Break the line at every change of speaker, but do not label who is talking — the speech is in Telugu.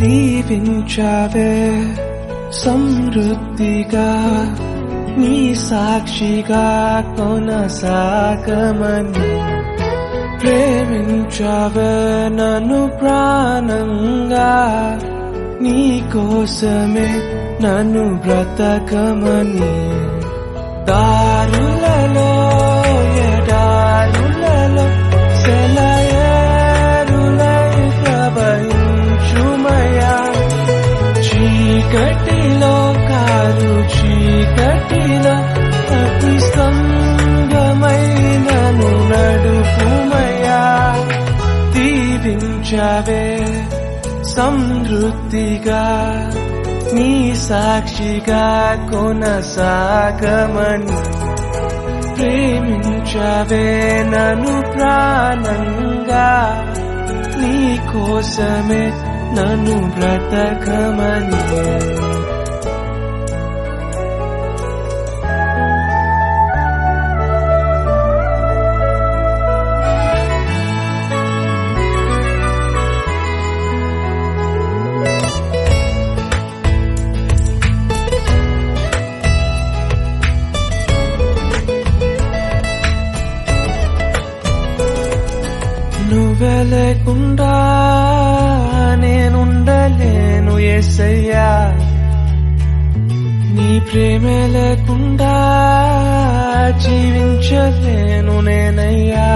దీవించావే సమృద్ధిగా నీ సాక్షిగా కొనసాగమని ప్రేమించావే నన్ను ప్రాణంగా నీ కోసమే నన్ను బ్రతకమని దారులలో చీకటిలో కారు చీకటిలో అతి స్తంభమైనను నడుపుమయా దీవించవే సమృద్ధిగా నీ సాక్షిగా కొనసాగమని. ప్రేమించవే నన్ను ప్రాణంగా నీ కోసమే Nanu plata kamani về lệ cũng đã Priya నీ ప్రేమే లేకుండా జీవించలేను నేనయ్యా.